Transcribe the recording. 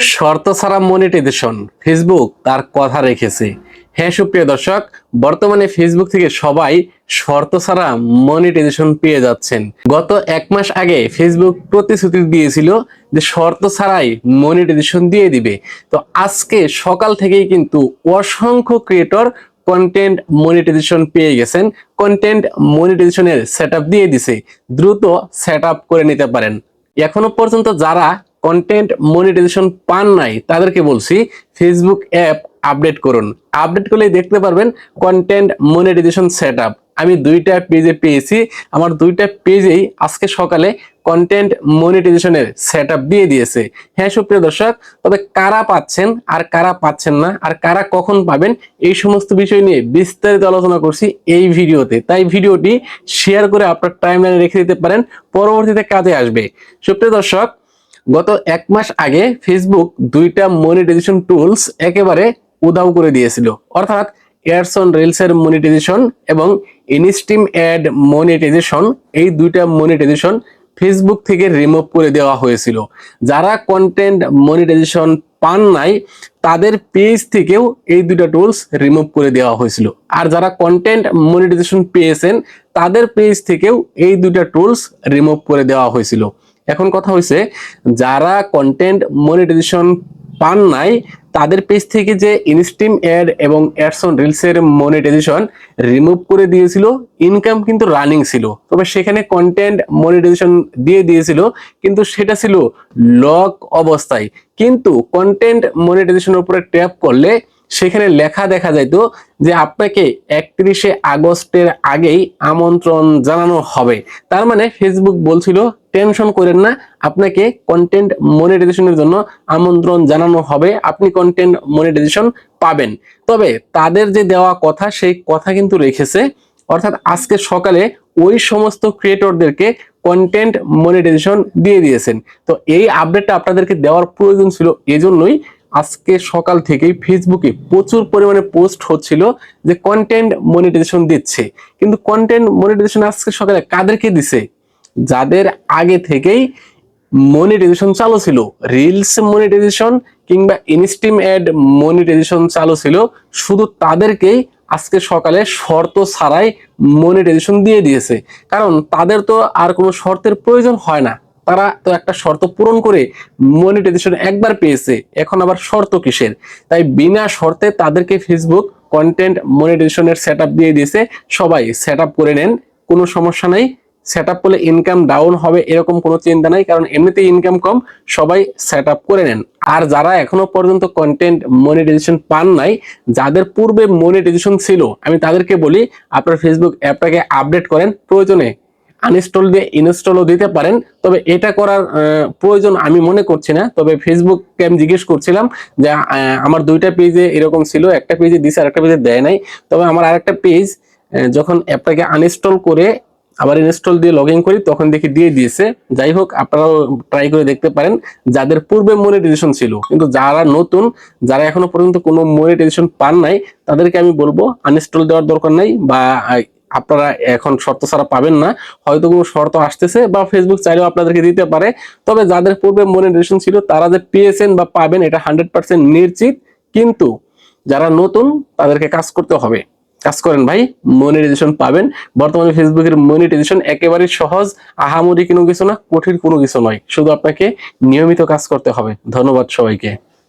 শর্ত ছাড়া monetization Facebook তার কথা রেখেছে। হ্যাঁ সুপ্রিয় দর্শক, বর্তমানে ফেসবুক থেকে সবাই শর্ত ছাড়া মনিটাইজেশন পেয়ে যাচ্ছেন। গত এক মাস আগে ফেসবুক প্রতিশ্রুতি দিয়েছিল যে শর্ত ছাড়াই মনিটাইজেশন দিয়ে দিবে। তো আজকে সকাল থেকেই কিন্তু অসংখ্য ক্রিয়েটর কন্টেন্ট মনিটাইজেশন পেয়ে গেছেন। কন্টেন্ট মনিটাইজেশনের সেট দিয়ে দিছে। দ্রুত সেট করে নিতে পারেন। এখনও পর্যন্ত যারা কন্টেন্ট মনিটাইজেশন পান নাই, তাদেরকে বলছি ফেসবুক অ্যাপ আপডেট করুন। আপডেট করলেই দেখতে পারবেন কন্টেন্ট মনিটাইজেশন সেট আমি দুইটা পেজে পেয়েছি। আমার দুইটা পেজেই আজকে সকালে কন্টেন্ট মনিটাইজেশনের সেট দিয়ে দিয়েছে। হ্যাঁ সুপ্রিয় দর্শক, তবে কারা পাচ্ছেন আর কারা পাচ্ছেন না, আর কারা কখন পাবেন, এই সমস্ত বিষয় নিয়ে বিস্তারিত আলোচনা করছি এই ভিডিওতে। তাই ভিডিওটি শেয়ার করে আপনার টাইমলাইনে রেখে দিতে পারেন, পরবর্তীতে কাজে আসবে। সুপ্রিয় দর্শক গত এক মাস আগে ফেসবুক দুইটা মনিটাইজেশন টুলস একেবারে উধাও করে দিয়েছিল। অর্থাৎ এয়ারসন রিলসের মনিটাইজেশন এবং ইনস্টিম অ্যাড মনিটাইজেশন এই দুইটা মনিটাইজেশন ফেসবুক থেকে রিমুভ করে দেওয়া হয়েছিল। যারা কন্টেন্ট মনিটাইজেশন পান নাই, তাদের পেজ থেকেও এই দুইটা টুলস রিমুভ করে দেওয়া হয়েছিল। আর যারা কন্টেন্ট মনিটাইজেশন পেয়েছেন, তাদের পেজ থেকেও এই দুইটা টুলস রিমুভ করে দেওয়া হয়েছিল। এখন কথা হয়েছে যারা কন্টেন্ট মনিটাইজেশন পান নাই, তাদের পেজ থেকে যে ইনস্টিম অ্যাড এবং অ্যাডসন রিলসের মনিটাইজেশন রিমুভ করে দিয়েছিল ইনকাম কিন্তু রানিং ছিল। তবে সেখানে কন্টেন্ট মনিটাইজেশন দিয়ে দিয়েছিল, কিন্তু সেটা ছিল লক অবস্থায়। কিন্তু কন্টেন্ট মনিটাইজেশনের উপরে ট্যাপ করলে সেখানে লেখা দেখা যাইতো যে আপনাকে একত্রিশে আগস্টের আগেই আমন্ত্রণ জানানো হবে। তার মানে ফেসবুক বলছিল, টেনশন করেন না, আপনাকে কন্টেন্ট মনিটাইজেশনের জন্য আমন্ত্রণ জানানো হবে। আপনি কন্টেন্ট মনিটাইজেশন পাবেন। তবে তাদের যে দেওয়া কথা, সেই কথা কিন্তু রেখেছে, অর্থাৎ আজকে সকালে ওই সমস্ত ক্রিয়েটরদেরকে কন্টেন্ট মনিটাইজেশন দিয়ে দিয়েছেন। তো এই আপডেটটা আপনাদেরকে দেওয়ার প্রয়োজন ছিল এজন্যই। আজকে সকাল থেকেই ফেসবুকে প্রচুর পরিমাণে পোস্ট হচ্ছিল যে কন্টেন্ট মনিটাইজেশন দিচ্ছে। কিন্তু কন্টেন্ট মনিটাইজেশন আজকে সকালে কাদেরকে দিছে? যাদের আগে থেকেই মনিটাইজেশন চালু ছিল। রিলস মনিটাইজেশন কিংবা ইনস্টিম অ্যাড মনিটাইজেশন চালু ছিল। শুধু তাদেরকেই আজকে সকালে শর্ত ছাড়াই মনিটাইজেশন দিয়ে দিয়েছে। কারণ তাদের তো আর কোনো শর্তের প্রয়োজন হয় না। তারা তো একটা শর্ত পূরণ করে মনিটাইজেশন একবার পেয়েছে, এখন আবার শর্ত কিসের? তাই বিনা শর্তে তাদেরকে ফেসবুক কন্টেন্ট মনিটাইজেশনের সেট দিয়ে দিয়েছে। সবাই সেট করে নেন, কোনো সমস্যা নাই। সেট আপ করলে ইনকাম ডাউন হবে এরকম কোনো চিন্তা নাই, কারণ এমনিতেই ইনকাম কম, সবাই সেট আপ করে নেন। আর যারা এখনও পর্যন্ত কন্টেন্ট মনিটাইজেশন পান নাই, যাদের পূর্বে মনিটাইজেশন ছিল, আমি তাদেরকে বলি, আপনার ফেসবুক অ্যাপটাকে আপডেট করেন, প্রয়োজনে আনইনস্টল দিয়ে ইনস্টলও দিতে পারেন। তবে এটা করার প্রয়োজন আমি মনে করছি না। তবে ফেসবুককে আমি জিজ্ঞেস করছিলাম যে আমার দুইটা পেজে এরকম ছিল, একটা পেজে দিছে, আর একটা পেজে দেয় নাই। তবে আমার আরেকটা পেজ যখন অ্যাপটাকে আনইনস্টল করে আবার ইনস্টল দিয়ে লগ ইন করি, তখন দেখি দিয়ে দিয়েছে। যাই হোক, আপনারাও ট্রাই করে দেখতে পারেন, যাদের পূর্বে মনিটাইজেশন ছিল। কিন্তু যারা নতুন, যারা এখনও পর্যন্ত কোনো মনিটাইজেশন পান নাই, তাদেরকে আমি বলব আনইনস্টল দেওয়ার দরকার নাই বা আপনারা এখন শর্ত ছাড়া পাবেন না। হয়তো কোনো শর্ত আসতেছে বা ফেসবুক চাইলেও আপনাদেরকে দিতে পারে। তবে যাদের পূর্বে মনিটাইজেশন ছিল, তারা যে পেয়েছেন বা পাবেন, এটা হান্ড্রেড পার্সেন্ট নিশ্চিত। কিন্তু যারা নতুন, তাদেরকে কাজ করতে হবে। কাজ করেন ভাই মনিটাইজেশন পাবেন। বর্তমানে ফেসবুকের মনিটাইজেশন একেবারে সহজ, আহামরি কোনো কিছু না, কঠিন কোনো কিছু নয়। শুধু আপনাকে নিয়মিত কাজ করতে হবে। ধন্যবাদ সবাইকে।